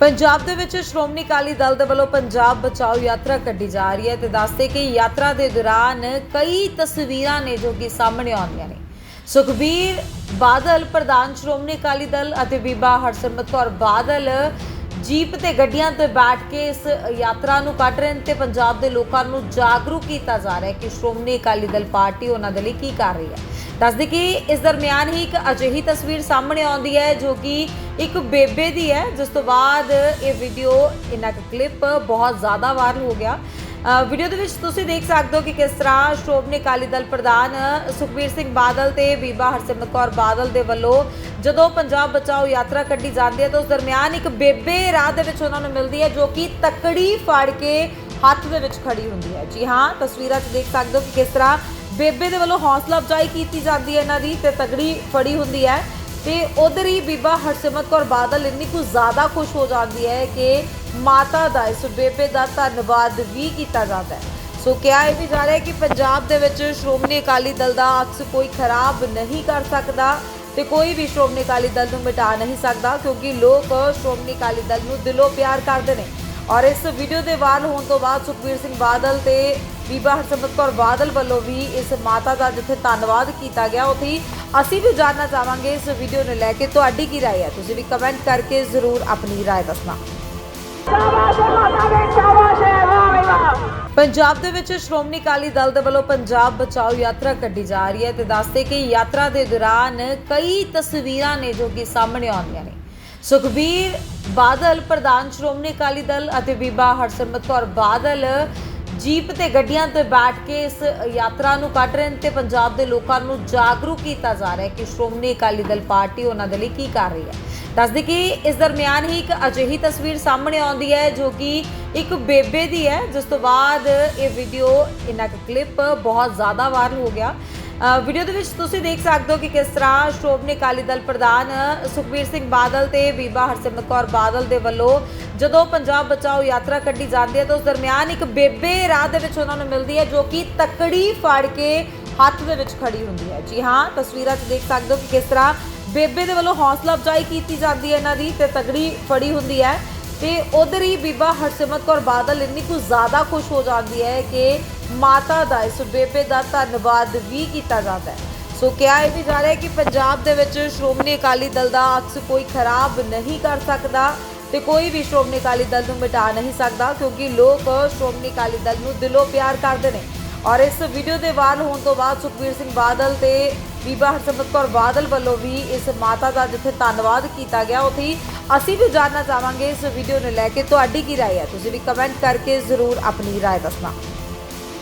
ਪੰਜਾਬ ਦੇ ਵਿੱਚ ਸ਼੍ਰੋਮਣੀ ਅਕਾਲੀ ਦਲ ਦੇ ਵੱਲੋਂ ਪੰਜਾਬ ਬਚਾਓ ਯਾਤਰਾ ਕੱਢੀ ਜਾ ਰਹੀ ਹੈ ਤੇ ਦੱਸਦੇ ਕਿ ਯਾਤਰਾ ਦੇ ਦੌਰਾਨ ਕਈ ਤਸਵੀਰਾਂ ਨੇ ਜੋ ਕਿ ਸਾਹਮਣੇ ਆਉਂਦੀਆਂ ਨੇ। ਸੁਖਬੀਰ ਬਾਦਲ, ਪ੍ਰਧਾਨ ਸ਼੍ਰੋਮਣੀ ਅਕਾਲੀ ਦਲ ਅਤੇ ਬੀਬਾ ਹਰਸਿਮਰਤ ਕੌਰ ਬਾਦਲ ਜੀਪ ਤੇ ਗੱਡੀਆਂ ਤੇ ਬੈਠ ਕੇ ਇਸ ਯਾਤਰਾ ਨੂੰ ਕੱਢ ਰਹੇ ਨੇ ਤੇ ਪੰਜਾਬ ਦੇ ਲੋਕਾਂ ਨੂੰ ਜਾਗਰੂਕ ਕੀਤਾ ਜਾ ਰਿਹਾ ਹੈ ਕਿ ਸ਼੍ਰੋਮਣੀ ਅਕਾਲੀ ਦਲ ਪਾਰਟੀ ਉਹਨਾਂ ਦੇ ਲਈ ਕੀ ਕਰ ਰਹੀ ਹੈ। ਦੱਸਦੇ ਕਿ ਇਸ ਦਰਮਿਆਨ ਹੀ ਇੱਕ ਅਜਿਹੀ ਤਸਵੀਰ ਸਾਹਮਣੇ ਆਉਂਦੀ ਹੈ ਜੋ ਕਿ ਇੱਕ ਬੇਬੇ ਦੀ ਹੈ, ਜਿਸ ਤੋਂ ਬਾਅਦ ਇਹ ਵੀਡੀਓ ਇਹਨਾਂ ਦਾ ਕਲਿੱਪ ਬਹੁਤ ਜ਼ਿਆਦਾ ਵਾਇਰਲ ਹੋ ਗਿਆ। ਵੀਡੀਓ ਦੇ ਵਿੱਚ ਤੁਸੀਂ ਦੇਖ ਸਕਦੇ ਹੋ ਕਿ ਕਿਸ ਤਰ੍ਹਾਂ ਸ਼੍ਰੋਮਣੀ ਅਕਾਲੀ ਦਲ ਪ੍ਰਧਾਨ ਸੁਖਬੀਰ ਸਿੰਘ ਬਾਦਲ ਤੇ ਬੀਬਾ ਹਰਸਿਮਰਤ ਕੌਰ ਬਾਦਲ ਦੇ ਵੱਲੋਂ ਜਦੋਂ ਪੰਜਾਬ ਬਚਾਓ ਯਾਤਰਾ ਕੱਢੀ ਜਾਂਦੀ ਹੈ ਤਾਂ ਉਸ ਦਰਮਿਆਨ ਇੱਕ ਬੇਬੇ ਰਾਹ ਦੇ ਵਿੱਚ ਉਹਨਾਂ ਨੂੰ ਮਿਲਦੀ ਹੈ, ਜੋ ਕਿ ਤਕੜੀ ਫੜ ਕੇ ਹੱਥ ਦੇ ਵਿੱਚ ਖੜੀ ਹੁੰਦੀ ਹੈ। ਜੀ ਹਾਂ, ਤਸਵੀਰਾਂ 'ਚ ਦੇਖ ਸਕਦੇ ਹੋ ਕਿ ਕਿਸ ਤਰ੍ਹਾਂ ਬੇਬੇ ਦੇ ਵੱਲੋਂ ਹੌਸਲਾ ਅਫਜ਼ਾਈ ਕੀਤੀ ਜਾਂਦੀ ਹੈ ਇਹਨਾਂ ਦੀ ਤੇ ਤਗੜੀ ਫੜੀ ਹੁੰਦੀ ਹੈ। ਤੇ ਉਧਰ ਹੀ ਬੀਬਾ ਹਰਸਿਮਰਤ ਕੌਰ ਬਾਦਲ ਇੰਨੀ ਕੁ ਜ਼ਿਆਦਾ ਖੁਸ਼ ਹੋ ਜਾਂਦੀ ਹੈ ਕਿ ਮਾਤਾ ਦਾ ਇਸ ਬੇਬੇ ਦਾ ਧੰਨਵਾਦ ਵੀ ਕੀਤਾ ਜਾਂਦਾ ਹੈ। ਸੋ ਕਿਹਾ ਇਹ ਵੀ ਜਾ ਰਿਹਾ ਹੈ ਕਿ ਪੰਜਾਬ ਦੇ ਵਿੱਚ ਸ਼੍ਰੋਮਣੀ ਅਕਾਲੀ ਦਲ ਦਾ ਅਕਸ ਕੋਈ ਖਰਾਬ ਨਹੀਂ ਕਰ ਸਕਦਾ ਤੇ ਕੋਈ ਵੀ ਸ਼੍ਰੋਮਣੀ ਅਕਾਲੀ ਦਲ ਨੂੰ ਮਿਟਾ ਨਹੀਂ ਸਕਦਾ ਕਿਉਂਕਿ ਲੋਕ ਸ਼੍ਰੋਮਣੀ ਅਕਾਲੀ ਦਲ ਨੂੰ ਦਿਲੋਂ ਪਿਆਰ ਕਰਦੇ ਨੇ। ਔਰ ਇਸ ਵੀਡੀਓ ਦੇ ਵਾਇਰਲ ਹੋਣ ਤੋਂ ਬਾਅਦ ਸੁਖਬੀਰ ਸਿੰਘ ਬਾਦਲ ਤੇ ਬੀਬਾ ਹਰਸਿਮਰਤ ਕੌਰ ਬਾਦਲ ਵੱਲੋਂ ਵੀ ਇਸ ਮਾਤਾ ਦਾ ਜਿੱਥੇ ਧੰਨਵਾਦ ਕੀਤਾ ਗਿਆ ਉੱਥੇ ਹੀ ਅਸੀਂ ਵੀ ਜਾਣਨਾ ਚਾਹਾਂਗੇ ਇਸ ਵੀਡੀਓ ਨੂੰ ਲੈ ਕੇ ਤੁਹਾਡੀ ਕੀ رائے ਹੈ ਤੁਸੀਂ ਵੀ ਕਮੈਂਟ ਕਰਕੇ ਜ਼ਰੂਰ ਆਪਣੀ رائے ਦੱਸਣਾ ਪੰਜਾਬ ਦੇ ਵਿੱਚ ਸ਼੍ਰੋਮਣੀ ਅਕਾਲੀ ਦਲ ਦੇ ਵੱਲੋਂ ਪੰਜਾਬ ਬਚਾਓ ਯਾਤਰਾ ਕੱਢੀ ਜਾ ਰਹੀ ਹੈ ਤੇ ਦੱਸਦੇ ਕਿ ਯਾਤਰਾ ਦੇ ਦੌਰਾਨ ਕਈ ਤਸਵੀਰਾਂ ਨੇ ਜੋ ਕਿ ਸਾਹਮਣੇ ਆਉਂਦੀਆਂ ਨੇ ਸੁਖਬੀਰ ਬਾਦਲ ਪ੍ਰਧਾਨ ਸ਼੍ਰੋਮਣੀ ਅਕਾਲੀ ਦਲ ਅਤੇ ਬੀਬਾ ਹਰਸਿਮਰਤ ਕੌਰ ਬਾਦਲ ਜੀਪ ਤੇ ਗੱਡੀਆਂ ਤੇ ਬੈਠ ਕੇ ਇਸ ਯਾਤਰਾ ਨੂੰ ਕੱਢ ਰਹੇ ਨੇ ਤੇ ਪੰਜਾਬ ਦੇ ਲੋਕਾਂ ਨੂੰ ਜਾਗਰੂਕ ਕੀਤਾ ਜਾ ਰਿਹਾ ਹੈ ਕਿ ਸ਼੍ਰੋਮਣੀ ਅਕਾਲੀ ਦਲ ਪਾਰਟੀ ਉਹਨਾਂ ਦੇ ਲਈ ਕੀ ਕਰ ਰਹੀ ਹੈ। ਦੱਸਦੇ ਕਿ ਇਸ ਦਰਮਿਆਨ ਹੀ ਇੱਕ ਅਜਿਹੀ ਤਸਵੀਰ ਸਾਹਮਣੇ ਆਉਂਦੀ ਹੈ ਜੋ ਕਿ ਇੱਕ ਬੇਬੇ ਦੀ ਹੈ। ਜਿਸ ਤੋਂ ਬਾਅਦ ਇਹ ਵੀਡੀਓ ਇਹਨਾਂ ਕਲਿੱਪ ਬਹੁਤ ਜ਼ਿਆਦਾ ਵਾਇਰਲ ਹੋ ਗਿਆ। ਵੀਡੀਓ ਦੇ ਵਿੱਚ ਤੁਸੀਂ ਦੇਖ ਸਕਦੇ ਹੋ ਕਿ ਕਿਸ ਤਰ੍ਹਾਂ ਸ਼੍ਰੋਮਣੀ ਅਕਾਲੀ ਦਲ ਪ੍ਰਧਾਨ ਸੁਖਬੀਰ ਸਿੰਘ ਬਾਦਲ ਤੇ ਬੀਬਾ ਹਰਸਿਮਰਤ ਕੌਰ ਬਾਦਲ ਦੇ ਵੱਲੋਂ ਜਦੋਂ ਪੰਜਾਬ ਬਚਾਓ ਯਾਤਰਾ ਕੱਢੀ ਜਾਂਦੀ ਹੈ ਤਾਂ ਉਸ ਦਰਮਿਆਨ ਇੱਕ ਬੇਬੇ ਰਾਹ ਦੇ ਵਿੱਚ ਉਹਨਾਂ ਨੂੰ ਮਿਲਦੀ ਹੈ ਜੋ ਕਿ ਤਕੜੀ ਫੜ ਕੇ ਹੱਥ ਦੇ ਵਿੱਚ ਖੜੀ ਹੁੰਦੀ ਹੈ। ਜੀ ਹਾਂ, ਤਸਵੀਰਾਂ 'ਚ ਦੇਖ ਸਕਦੇ ਹੋ ਕਿ ਕਿਸ ਤਰ੍ਹਾਂ ਬੇਬੇ ਦੇ ਵੱਲੋਂ ਹੌਸਲਾ ਅਫਜ਼ਾਈ ਕੀਤੀ ਜਾਂਦੀ ਹੈ ਇਹਨਾਂ ਦੀ ਤੇ ਤਕੜੀ ਫੜੀ ਹੁੰਦੀ ਹੈ। ਤੇ ਉਧਰ ਹੀ ਬੀਬਾ ਹਰਸਿਮਰਤ ਕੌਰ ਬਾਦਲ ਇੰਨੀ ਕੁ ਜ਼ਿਆਦਾ ਖੁਸ਼ ਹੋ ਜਾਂਦੀ ਹੈ ਕਿ ਮਾਤਾ ਦਾ ਇਸ ਬੇਬੇ ਦਾ ਧੰਨਵਾਦ ਵੀ ਕੀਤਾ ਜਾਂਦਾ ਹੈ ਸੋ ਕਿਹਾ ਇਹ ਵੀ ਜਾ ਰਿਹਾ ਹੈ ਕਿ ਪੰਜਾਬ ਦੇ ਵਿੱਚ ਸ਼੍ਰੋਮਣੀ ਅਕਾਲੀ ਦਲ ਦਾ ਅਕਸ ਕੋਈ ਖਰਾਬ ਨਹੀਂ ਕਰ ਸਕਦਾ ਤੇ ਕੋਈ ਵੀ ਸ਼੍ਰੋਮਣੀ ਅਕਾਲੀ ਦਲ ਨੂੰ ਮਿਟਾ ਨਹੀਂ ਸਕਦਾ ਕਿਉਂਕਿ ਲੋਕ ਸ਼੍ਰੋਮਣੀ ਅਕਾਲੀ ਦਲ ਨੂੰ ਦਿਲੋਂ ਪਿਆਰ ਕਰਦੇ ਨੇ ਔਰ ਇਸ ਵੀਡੀਓ ਦੇ ਵਾਇਰਲ ਹੋਣ ਤੋਂ ਬਾਅਦ ਸੁਖਬੀਰ ਸਿੰਘ ਬਾਦਲ ਤੇ ਬੀਬਾ ਹਰਸਿਮਰਤ ਕੌਰ ਬਾਦਲ ਵੱਲੋਂ ਵੀ ਇਸ ਮਾਤਾ ਦਾ ਜਿੱਥੇ ਧੰਨਵਾਦ ਕੀਤਾ ਗਿਆ ਉੱਥੇ ਹੀ ਅਸੀਂ ਵੀ ਜਾਣਨਾ ਚਾਹਾਂਗੇ ਇਸ ਵੀਡੀਓ ਨੂੰ ਲੈ ਕੇ ਤੁਹਾਡੀ ਕੀ رائے ਹੈ ਤੁਸੀਂ ਵੀ ਕਮੈਂਟ ਕਰਕੇ ਜ਼ਰੂਰ ਆਪਣੀ رائے ਦੱਸਣਾ